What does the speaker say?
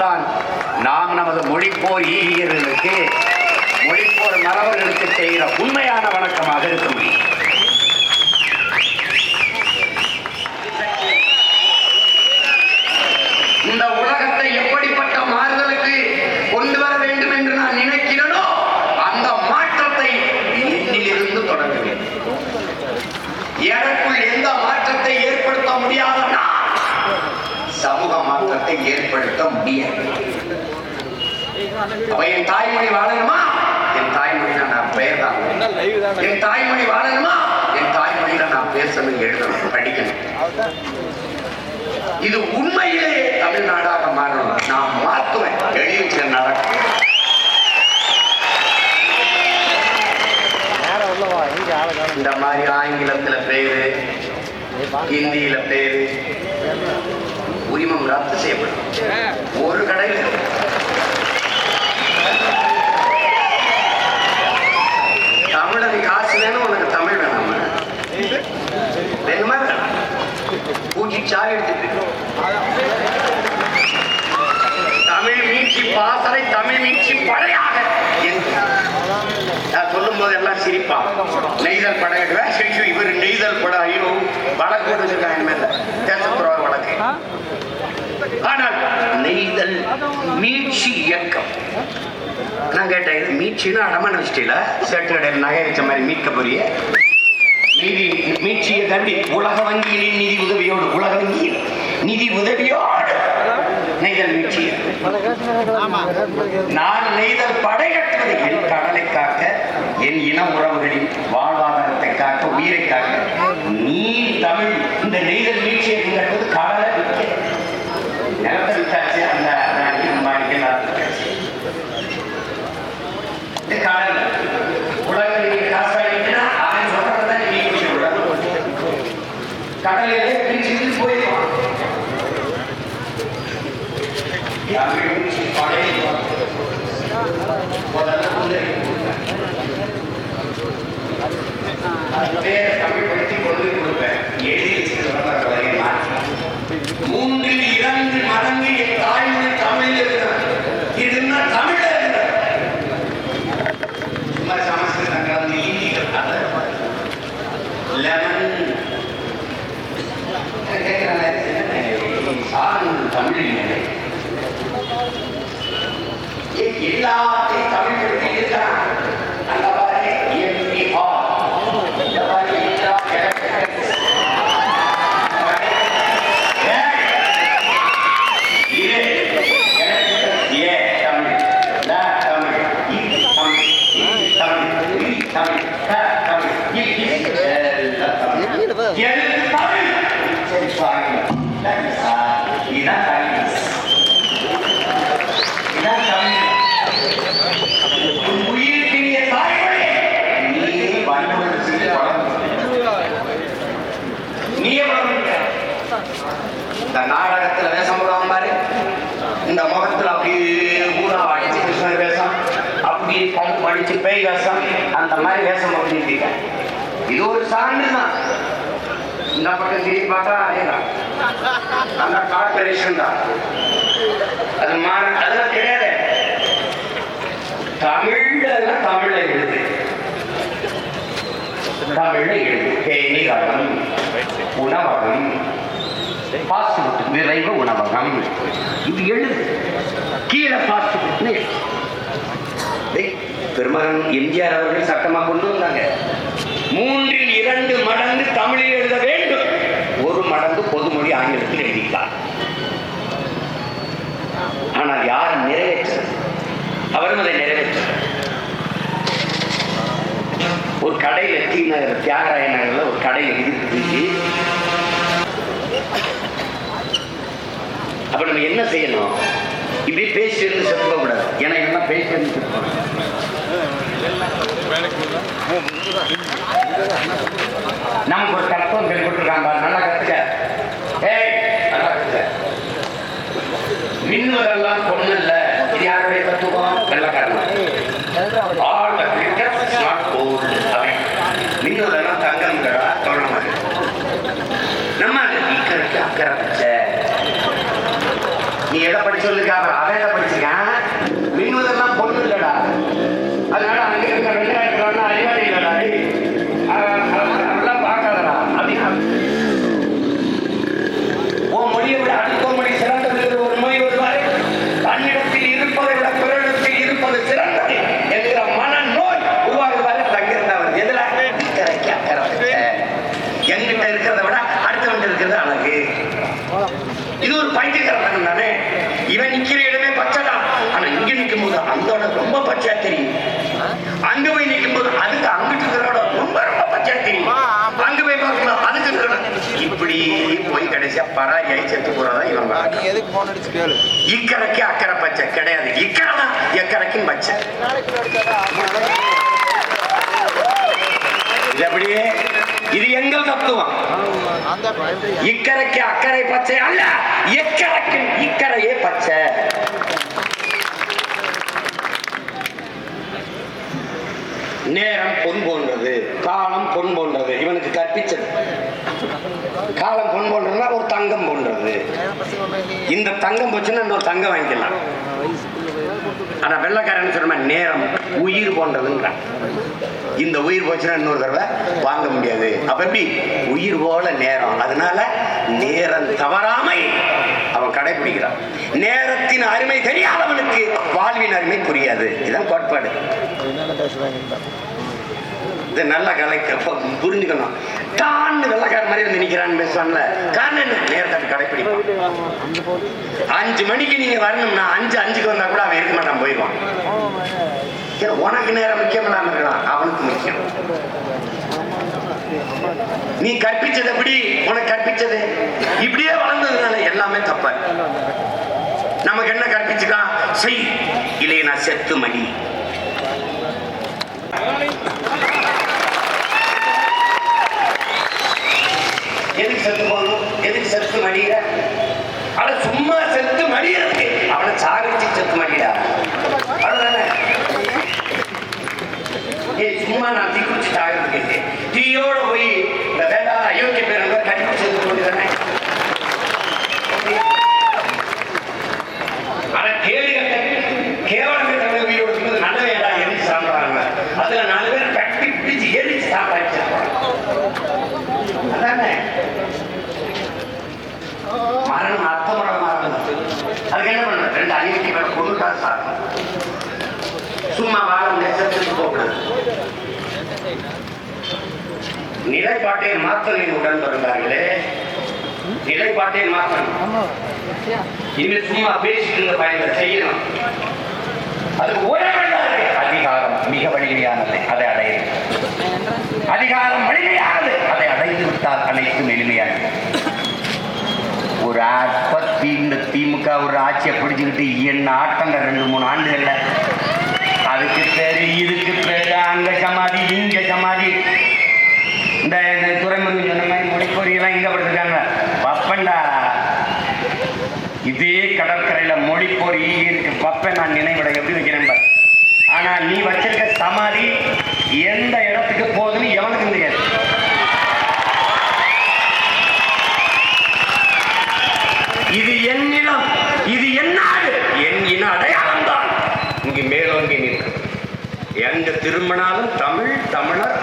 தான் நாம் நமது மொழிப்போர் ஈகியர்களுக்கு மொழிப்போர் மரபர்களுக்கு செய்கிற உண்மையான வணக்கமாக இருக்க முடியும் இந்த உலகத்தை எப்படிப்பட்ட மாறுதலுக்கு கொண்டு வர வேண்டும் என்று நான் நினைக்கிறேனோ அந்த மாற்றத்தை என்னிலிருந்து தொடங்க வேண்டும் எனக்குள் எந்த மாற்றத்தை ஏற்படுத்த முடியாத நான் சமூக மாற்றத்தை ஏற்படுத்த முடியாது அப்ப என் தாய்மொழி வாழணுமா? என் தாய்மொழியில நான் பெயர் தான் என் தாய்மொழி வாழணுமா? என் தாய்மொழியில நான் பேசணும் எழுதணும் படிக்கணும். இது உண்மையிலே தமிழ்நாடாக மாறணும். நான் மாற்றுவேன் எழுச்சி நடக்கும். இந்த மாதிரி ஆங்கிலத்துல பேரு ஹிந்தியில பேரு உரிமம் ரத்து செய்யப்படும். ஒரு கடையில் சாவி எடுத்துட்டு தமிழ் மீட்சி பாசறை தமிழ் மீட்சி படையாக நான் சொல்லும் போது எல்லாம் சிரிப்பான் நெய்தல் படம் சிரிச்சு இவர் நெய்தல் படம் ஐயோ வழக்கு போட்டு வச்சிருக்காங்க மேல. தேசத்துறவ வழக்கு. ஆனால் நெய்தல் மீட்சி இயக்கம். நான் கேட்டேன் இது மீட்சின்னு அடமான கடையில் நகை வச்ச மாதிரி மீட்க போறிய? நிதி மீட்சியை தண்டி உலக வங்கியின் நிதி உதவியோடு நெய்தல் மீட்சி நான் நெய்தல் படை கட்டுவது என் கடலை காக்க என் இன உறவுகளின் வாழ்வாதாரத்தை காக்க உயிரை காக்க நீ தமிழ் இந்த நெய்தல் மீட்சியை கட்டுவது தமிழ் மீட்சி முதல்ல அது பேரை தமிழ் கொண்டு கொடுப்பேன் எழுதி மூன்றில் இரண்டு மடங்கு என் தாய்மொழி தமிழ் இருக்கிறது இதுன்னா தமிழ் சும்மா சமஸ்கிருதம் கலந்து ஹிந்திகள் அல்ல லெமன் தமிழ் எல்லாத்தையும் தமிழ் படுத்தி இருக்கிறான் அந்த மாதிரி எம்பி இந்த மாதிரி எல்லா electrical நீயே வளர்ந்துட்ட இந்த நாடகத்துல வேஷம் போடுவான் பாரு இந்த முகத்துல அப்படியே ஊரா அடிச்சு கிருஷ்ணர் வேஷம் அப்படியே கருப்பு அடிச்சு பேய் வேஷம் அந்த மாதிரி வேஷம் போட்டுருக்கீங்க இது ஒரு சான்று தான் இந்த பக்கம் திரும்பி பார்த்தா அதேதான் அந்த கார்பரேஷன் தான். அது மாற அதெல்லாம் கிடையாது. தமிழ்ல தமிழ்ல எழுது. தமிழ்ல எழுது. தேனிகளம் உணவகம். ஃபாஸ்ட் விரைவு உணவகம். இது எழுது. கீழே ஃபாஸ்ட் பெருமகன் எம்ஜிஆர் அவர்கள் சட்டமா கொண்டு வந்தாங்க. மூன்றில் இரண்டு மடங்கு தமிழில் எழுத வேண்டும். ஒரு மடங்கு பொதுமொழி ஆங்கிலத்தில் எழுதிக்கலாம் ஆனால் யார் நிறைவேற்றது? அவரும் அதை நிறைவேற்றார். ஒரு கடையில் டி நகர் தியாகராய நகர்ல ஒரு கடையில் இருக்கு அப்ப நம்ம என்ன செய்யணும்? இப்படி பேசிட்டு இருந்து செத்துக்க ஏன்னா என்ன பேசிட்டு இருந்து செத்துக்கணும். நமக்கு ஒரு தத்துவம் சொல்லி கொடுத்துருக்காங்க. நல்லா கத்துக்க. ஏய் நல்லா கத்துக்க. மின்னுவதெல்லாம் பொண்ணு இல்ல இது யாருடைய தத்துவம்? வெள்ளக்காரன். ஆல் த கிரிக்கெட் நாட் கோல்டு அவன் மின்னுவதெல்லாம் தங்கம்ங்கிறா சொல்ல மாதிரி நம்ம இக்கரைக்கு அக்கறை வச்ச. நீ எதை படிச்ச அவன் அவேல படிச்சிருக்கேன்? மின்னுவதெல்லாம் பொண்ணு இல்லடா. அங்க போய் நிற்கும் போது அதுக்கு அங்கிட்டு இருக்கிற இடம் ரொம்ப ரொம்ப பச்சையா தெரியும்? அங்க போய் பார்க்கணும்? அதுக்கு இருக்கிற இடம். இப்படி போய் கடைசியா பராரியாய் செத்து போறதா வழக்கம். எதுக்கு போன் அடிச்சு கேளு? இக்கரைக்கு அக்கறை பச்சை. கிடையாது. இக்கரை தான் எக்கரைக்கும் பச்சை. இது அப்படியே இது எங்கள் தத்துவம். இக்கரைக்கு அக்கறை பச்சை அல்ல. எக்கரைக்கு இக்கரையே பச்சை. நேரம் பொன் போன்றது காலம் பொன் போன்றது இவனுக்கு கற்பிச்சது. காலம் பொன் போன்றதுன்னா ஒரு தங்கம் போன்றது. இந்த தங்கம் போச்சுன்னா இன்னொரு தங்கம் வாங்கிக்கலாம். ஆனா வெள்ளக்காரன் சொன்ன நேரம் உயிர் போன்றதுன்றான். இந்த உயிர் போச்சுன்னா இன்னொரு தடவை வாங்க முடியாது. அப்ப எப்படி? உயிர் போல நேரம். அதனால நேரம் தவறாமை. அவன் கடைபிடிக்கிறான் நேரத்தின் அருமை தெரியாதவனுக்கு வாழ்வின் அருமை புரியாது. இதுதான் கோட்பாடு. இது நல்ல கலைக்க புரிஞ்சுக்கணும். தான் வெள்ளக்கார மாதிரி வந்து நிற்கிறான்னு பேசுவான்ல. காரணம் என்ன? நேரத்தை கடைபிடிப்பான் அஞ்சு மணிக்கு நீங்க வரணும்னா அஞ்சு அஞ்சுக்கு வந்தா கூட அவன் இருக்க மாட்டான் போயிடுவான். உனக்கு நேரம் முக்கியம் இல்லாம இருக்கலாம். அவனுக்கு முக்கியம். நீ கற்பிச்சது எப்படி உனக்கு கற்பிச்சது. இப்படியே வளர்ந்ததுனால எல்லாமே தப்ப. நமக்கு என்ன கற்பிச்சுக்கான் செய். இல்லையே நான் செத்து மடி எதுக்கு செத்து போகணும்? எதுக்கு செத்து மடியிற அட சும்மா செத்து மடியிறதுக்கு அவனை சாகடிச்சு செத்து மடிடா அவ்வளவுதானே ஏய் சும்மா நான் தீ குடிச்சு சாகிறதுக்கு தீயோட போய் இந்த வேண்டாம் அயோக்கிய பேர் கடிப்பு செத்து கொண்டுதானே ஆனா கேள்வி கட்ட கேவலம் கட்ட உயிரோடு இருக்கும்போது நல்ல வேண்டாம் எரிஞ்சு சாப்பிடுறாங்க அதுல நாலு பேர் கட்டி பிடிச்சு எரிஞ்சு சாப்பிடாச்சு அதானே மரணம் அர்த்தமுறை மரணம் அதுக்கு என்ன பண்ண ரெண்டு அணிக்கு மேல கொண்டு தான் சாப்பிடும் சும்மா வாழ நெசத்துக்கு போகக்கூடாது நிலைப்பாட்டை மாற்றலின் உடன் வருவார்களே நிலைப்பாட்டை மாற்றணும் இனிமேல் சும்மா பேசிட்டு இருந்த பயணத்தை செய்யணும். அதுக்கு அதிகாரம் மிக வலிமையானது. அதை அடையுது அதிகாரம் வலிமையானது. அதை அடைந்து விட்டால் அனைத்தும் எளிமையானது ஒரு அற்பத்தி இந்த திமுக ஒரு ஆட்சியை பிடிச்சுக்கிட்டு என்ன ஆட்டங்க ரெண்டு மூணு ஆண்டுகள்ல அதுக்கு பேரு இதுக்கு பேரு அங்க சமாதி இங்க சமாதி. இந்த துறைமுருகன் சொன்ன மாதிரி மொழிப்பொறியெல்லாம் இங்க படுத்துருக்காங்க பப்பண்டா இதே கடற்கரையில மொழிப்பொறி இருக்கு. பப்ப நான் நினைவிட எப்படி வைக்கிறேன் ஆனா நீ வச்சிருக்க சமாதி எந்த இடத்துக்கு போகுதுன்னு எவனுக்கும் தெரியாது இது என் இனம் இது என் நாடு என் இன அடையாளம் தான் இங்கு மேலோங்கி நிற்கும் எங்க திரும்பினாலும் தமிழ் தமிழர்